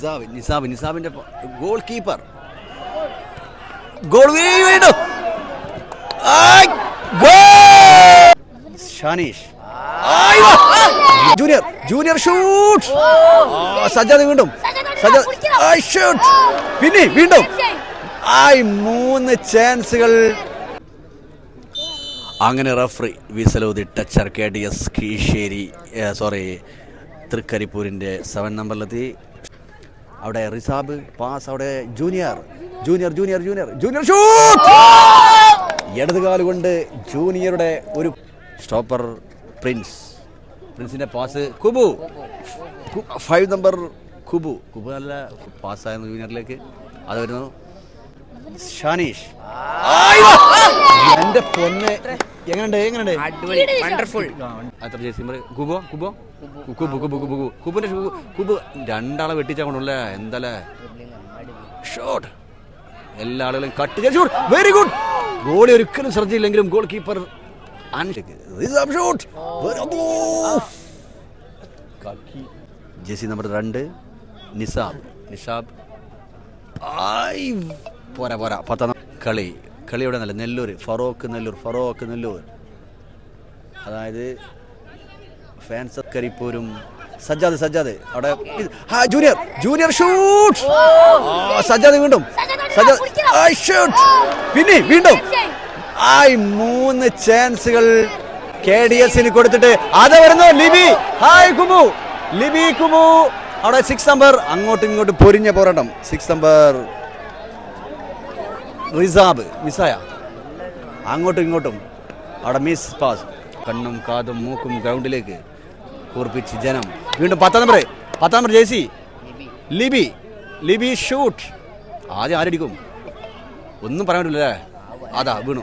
Nisab Nisab നിസാബിന്റെ goalkeeper goal! Goal! Shaneesh. Junior junior shoot ആ, സജ്ജാദ് വീണ്ടും. Sajjad shoot പിന്നെ വീണ്ടും. ആയി മൂന്ന് ചാൻസുകൾ അങ്ങനെ റഫറി വിസലൂതി ടച്ചർ K D S Keesheri sorry തൃക്കരിപ്പൂരിന്റെ seven നമ്പറിലെത്തി അവിടെ റിസാബ് പാസ് അവിടെ junior. Junior junior junior. Junior shoot ഇടതുകാൽ കൊണ്ട് ജൂനിയറുടെ ഒരു stopper Prince. പ്രിൻസിന്റെ pass Kubu. Five number Kubu. Kubu നല്ല പാസ്സായിരുന്നു ജൂനിയറിലേക്ക്. അത് വരുന്നു. ഷാനീഷ്. എന്റെ പൊന്ന്. എങ്ങനെയുണ്ട് എങ്ങനെയുണ്ട്? അടിപൊളി വണ്ടർഫുൾ അത്ര ജേസി നമ്പർ കുബോ കുബോ? കുബു കുബു കുബു. കുബു കുബുന്റെ കുബു രണ്ടാളെ വെട്ടിച്ചാ കൊണ്ടല്ലേ എന്തല്ലേ? ഷോട്ട്. എല്ലാ ആളുകളും കട്ട് ചെയ്ത് ഷൂട്ട് വെരി ഗുഡ് ഗോളി ഒരിക്കലും ശ്രദ്ധയില്ലെങ്കിലും goal keeper shot JC number രണ്ട്. നിസാബ്. നിസാബ്. ആയ് പോരാ പോരാ. പത്താം കളി. കളി ഇവിടെ നല്ല നെല്ലൂർ ഫറോക്ക് നെല്ലൂർ ഫറോക്ക് നെല്ലൂർ. അതായത് ഫാൻസ് കരിപ്പൂരും സജ്ജാദ് സജ്ജാദ്. അവിടെ ജൂനിയർ. ജൂനിയർ ഷൂട്ട് സജ്ജാദ് വീണ്ടും. സജ്ജാദ് ഷൂട്ട് പിന്നെ വീണ്ടും. ആയി മൂന്ന് ചാൻസുകൾ കെ ഡി എസിന് കൊടുത്തിട്ട് അത് വരുന്നു ലിബി. ഹായ് കുമു. ലിബി കുമു. അവിടെ സിക്സ് നമ്പർ അങ്ങോട്ടും ഇങ്ങോട്ടും പൊരിഞ്ഞ പോരാട്ടം. സിക്സ് നമ്പർ റിസാബ് മിസ്സായ? അങ്ങോട്ടും ഇങ്ങോട്ടും. അവിടെ മിസ് പാസ് കണ്ണും കാതും മൂക്കും ഗ്രൗണ്ടിലേക്ക് കൂർപ്പിച്ച് ജനം. വീണ്ടും പത്താം നമ്പർ പത്താം നമ്പർ ജേസി ലിബി. ലിബി ഷൂട്ട് ആദ്യം ആരടിക്കും? ഒന്നും പറയാൻ പറ്റില്ലേ അതാ വീണു.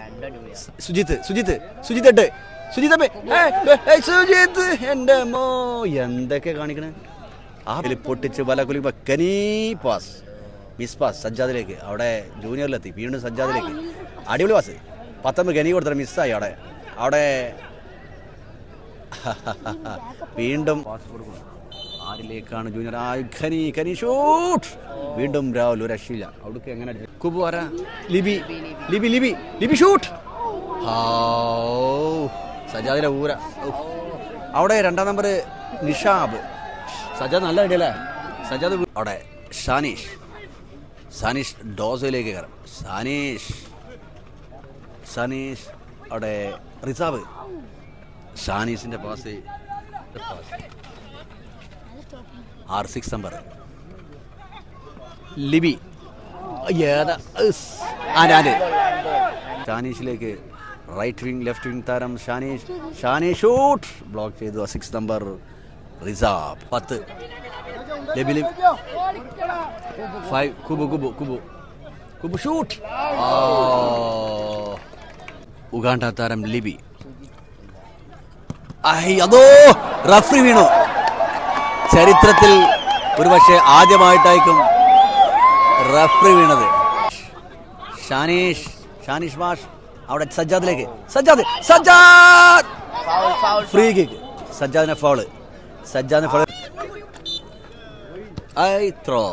സുജിത്ത് സുജിത്ത് സുജിത്ത് എട്ട്. സുജിത്ത് സുജിത്ത് എന്റെ മോ എന്തൊക്കെ കാണിക്കണേ? ആ പൊട്ടിച്ച് വല കുലിക്കുമ്പോ കനീ പാസ് മിസ് പാസ് സജ്ജാദിലേക്ക് അവിടെ ജൂനിയറിലെത്തി വീണ്ടും സജ്ജാദിലേക്ക്. അടിപൊളി പാസ് പത്തൊമ്പത് ഗനി കൊടുത്തിട്ട് മിസ്സായി അവിടെ. അവിടെ വീണ്ടും ആരിലേക്കാണ് ജൂനിയർ ആ ഖനി ഖനി ഷൂട്ട് വീണ്ടും രാഹുൽ ഒരു രക്ഷയില്ല. അവിടേക്ക് എങ്ങനെ? കുബു ആരാ? ലിബി. ലിബി ലിബി. ലിബി ഷൂട്ട് സജാദിലെ ഊര. അവിടെ രണ്ടാം നമ്പർ നിഷാബ്. സജാദ് നല്ല ഐഡിയല്ലേ സജാദ് വീ- അവിടെ ഷാനീഷ്. സാനീഷ് ഡോസയിലേക്ക് കയറാം. സനീഷ്. സനീഷ് അവിടെ റിസാബ്. ഷാനീസിന്റെ pass. R six number Libi. ഏതാ? ഷാനീഷിലേക്ക് റൈറ്റ് വിങ് ലെഫ്റ്റ് വിങ് താരം ഷാനീഷ് ഷാനീഷ് ഷൂട്ട് ബ്ലോക്ക് ചെയ്തു. Six number Rizab. പത്ത്. ലബി Five. ഫൈവ് കുബു കുബു കുബു കുബു ഷൂട്ട് Uganda താരം ലിബി അതോ റഫറി വീണു. ചരിത്രത്തിൽ ഒരുപക്ഷെ ആദ്യമായിട്ടായിരിക്കും റഫറി വീണത്. ഷാനീഷ് ഷാനീഷ് ബാഷ് അവിടെ സജ്ജാദിലേക്ക്. സജ്ജാദ് സജ്ജാദ്! ഫ്രീ കിക്ക് സജ്ജാദിനെ ഫൗൾ സജ്ജാദിനെ ഫൗൾ ഐ ത്രോ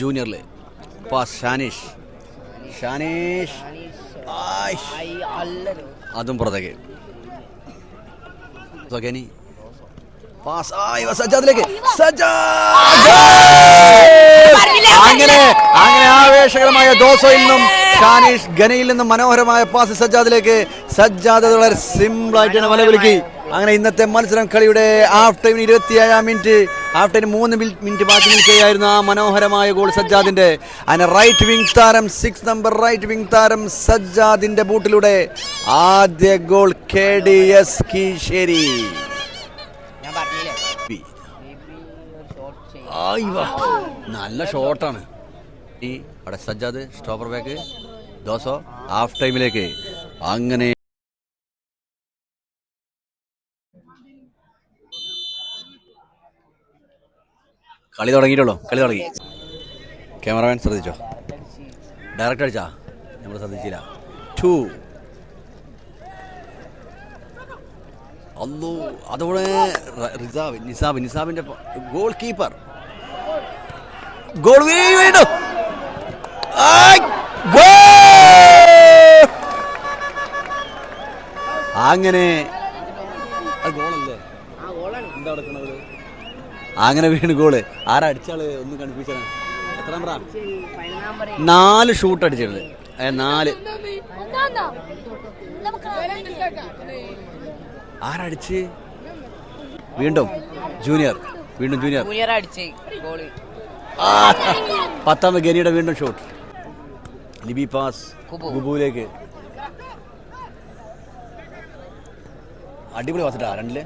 ജൂനിയറിൽ പാസ് ഷാനീഷ്. ഷാനീഷ്. അതും പുറത്തേക്ക്. സൊഗനി പാസ്. ആയി സജ്ജാദിലേക്ക് സജ്ജാദ് അങ്ങനെ അങ്ങനെ ആവേശകരമായ ദോസയിൽ നിന്നും ഷാനീഷ് ഗനയിൽ നിന്നും മനോഹരമായ പാസ് സജ്ജാദിലേക്ക് സജ്ജാദ് അത് വളരെ സിമ്പിൾ ആയിട്ടാണ് വല വിളിക്കി അങ്ങനെ ഇന്നത്തെ മത്സരം കളിയുടെ ഹാഫ് ടൈമിന് ഇരുപത്തിയേഴാം മിനിറ്റ് ഹാഫ് ടൈമിന് മൂന്ന് മിനിറ്റ് ബാക്കി നിൽക്കുകയായിരുന്നു ആ മനോഹരമായ ഗോൾ സജ്ജാദിന്റെ. അങ്ങനെ റൈറ്റ് വിംഗ് താരം സിക്സ് നമ്പർ റൈറ്റ് വിംഗ് താരം സജ്ജാദിന്റെ ബൂട്ടിലൂടെ ആദ്യ goal K D S Keesheri. നല്ല ഷോട്ടാണ് ഈ അവിടെ സജ്ജാദ് സ്റ്റോപ്പർ ബാക്ക് ദോസോ ഹാഫ് ടൈമിലേക്ക് അങ്ങനെ കളി തുടങ്ങിയിട്ടുള്ളൂ കളി തുടങ്ങി. ക്യാമറമാൻ ശ്രദ്ധിച്ചോ? ഡയറക്ടർ അടിച്ചാ? നമ്മൾ ശ്രദ്ധിച്ചില്ല. ടു അന്നു അതോടെ റിസാബ് നിസാബ് നിസാബിന്റെ ഗോൾ കീപ്പർ ഗോൾ വീണു! അങ്ങനെ അത് ഗോളല്ലേ? എന്താ അങ്ങനെ വീണ് ഗോൾ. ആരാ അടിച്ചാൾ ഒന്ന് എത്ര നമ്പറാ? നാല് ഷൂട്ട് അടിച്ചിട്ടുണ്ട് നാല്. ആരടിച്ച് വീണ്ടും ജൂനിയർ. വീണ്ടും ജൂനിയർ. ജൂനിയർ അടിച്ച്. ഗോൾ. ആ, പത്താമത് ഗനിയുടെ വീണ്ടും ഷോട്ട് ലിബി പാസ്. ഗുബുവിലേക്ക് അടിപൊളി പാസിട്ടാ രണ്ടിൽ?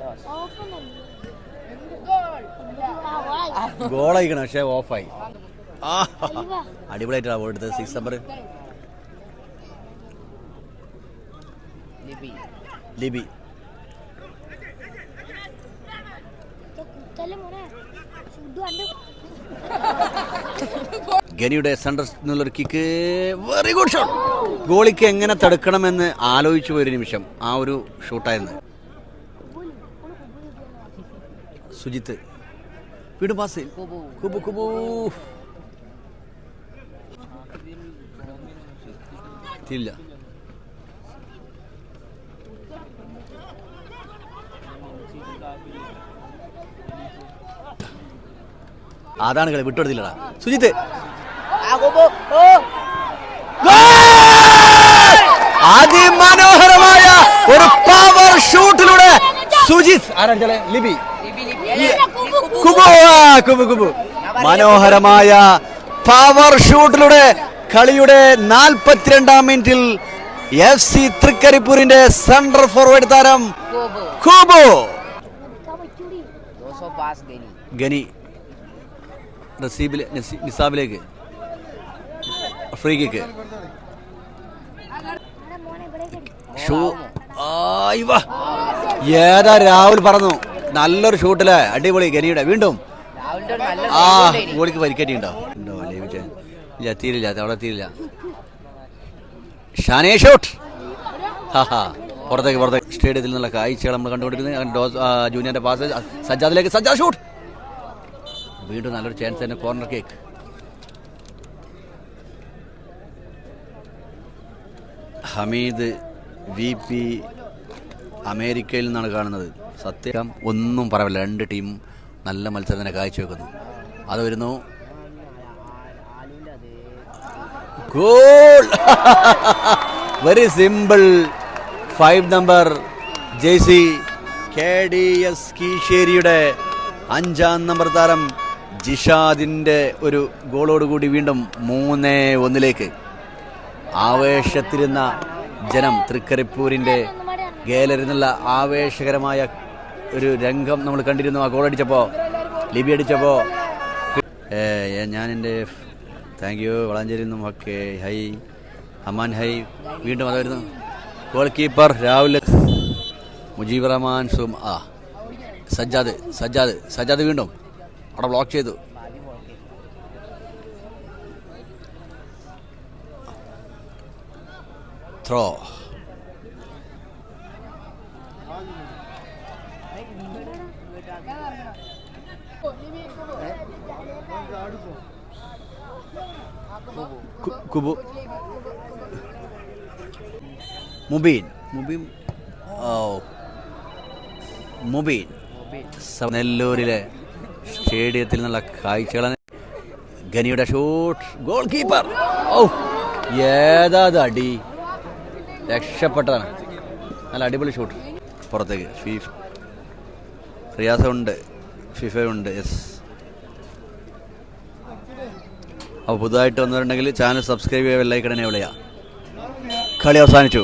ഗോളായിക്കണം പക്ഷേ ഓഫായി. അടിപൊളിയായിട്ടാണ് അടിപൊളിയായിട്ടാ ബോൾ എടുത്തത് സിക്സ് നമ്പർ ലിബി. ലിബി. ഗനിയുടെ സെന്റർ നിന്നുള്ളൊരു കിക്ക് വെരി ഗുഡ് ഷോട്ട് ഗോളിക്ക് എങ്ങനെ തടുക്കണമെന്ന് ആലോചിച്ചു പോയൊരു നിമിഷം. ആ ഒരു ഷൂട്ടായിരുന്നു സുജിത്ത്. വീട് പാസ് കുബു കുബു. കുബു ഇല്ല അതാണ് കളി വിട്ടുകൊടുത്തില്ലടാ. സുജിത്ത്. ആ കുബു. ഓ. അതിമനോഹരമായ ഒരു പവർ ഷൂട്ടിലൂടെ സുജിത് ആരാഞ്ചലെ ലിബി. കുബു ആ, കുബു കുബു. മനോഹരമായ പവർ ഷൂട്ടിലൂടെ കളിയുടെ നാൽപ്പത്തിരണ്ടാം മിനിറ്റിൽ എഫ് സി തൃക്കരിപ്പൂരിന്റെ സെൻട്രൽ ഫോർവേഡ് താരം കുബു. ഗനി. ഗനി. റസീബിലെ നസി- നിസാബിലേക്ക്. ഫ്രീ കിക്ക് ഷൂ ആയ് വാ. ഏതാ രാഹുൽ പറഞ്ഞു. നല്ലൊരു ഷൂട്ടിൽ അടിപൊളി ഗനിയുടെ വീണ്ടും ആ. ഗോളിക്ക് പരിക്കേറ്റിണ്ടോ ഉണ്ടോ ഇല്ല തീരില്ല അവിടെ തീരില്ല ഷാനേ ഷോട്ട്. ഹാ പുറത്തേക്ക് പുറത്തേക്ക്. സ്റ്റേഡിയത്തിൽ നിന്നുള്ള കാഴ്ചകൾ നമ്മൾ കണ്ടുകൊണ്ടിരിക്കുന്നത് ഡോസ് ജൂനിയറിന്റെ പാസ് സജ്ജാദിലേക്ക് സജ്ജാദ് ഷൂട്ട്. വീണ്ടും നല്ലൊരു ചാൻസ് തന്നെ corner kick Hameed V P അമേരിക്കയിൽ നിന്നാണ് കാണുന്നത്. സത്യം ഒന്നും പറയില്ല രണ്ട് ടീം നല്ല മത്സരം തന്നെ കാഴ്ചവെക്കുന്നു അത് വരുന്നു. Goal! Very simple five number Jaisy K D S കീശേരിയുടെ അഞ്ചാം നമ്പർ താരം ജിഷാദിന്റെ ഒരു ഗോളോടുകൂടി വീണ്ടും മൂന്ന് ഒന്നിലേക്ക്. ആവേശത്തിരുന്ന ജനം തൃക്കരിപ്പൂരിന്റെ ഗേലരുന്നുള്ള ആവേശകരമായ ഒരു രംഗം നമ്മൾ കണ്ടിരുന്നു. ആ ഗോൾ അടിച്ചപ്പോൾ ലിബി അടിച്ചപ്പോൾ ഞാൻ എന്റെ താങ്ക് യു വളാഞ്ചേരി നിന്നും ഓക്കെ ഹൈ അമാൻ ഹൈ വീണ്ടും അതായിരുന്നു. ഗോൾ കീപ്പർ രാഹുൽ മുജീബ് റഹ്മാൻ സും ആ സജ്ജാദ് സജ്ജാദ് സജ്ജാദ് വീണ്ടും അവിടെ ബ്ലോക്ക് ചെയ്തു. ത്രോ കു- Mubin. മുബീൻ. ഓ. മുബീൻ. നെല്ലൂരിലെ സ്റ്റേഡിയത്തിൽ നിന്നുള്ള കാഴ്ചകളാണ്. ഗനിയുടെ ഷൂട്ട്. ഗോൾ കീപ്പർ ഓ ഏതാത് അടി. രക്ഷപ്പെട്ടതാണ്. നല്ല അടിപൊളി ഷൂട്ട്. പുറത്തേക്ക്. ഫീഫ് റിയാസുണ്ട്. ഫിഫയുണ്ട്. യെസ്. അപ്പോൾ പുതുതായിട്ട് വന്നിട്ടുണ്ടെങ്കിൽ ചാനൽ സബ്സ്ക്രൈബ് ചെയ്യുക വെള്ളൈക്കടനെ വിളയാ കളി അവസാനിച്ചു.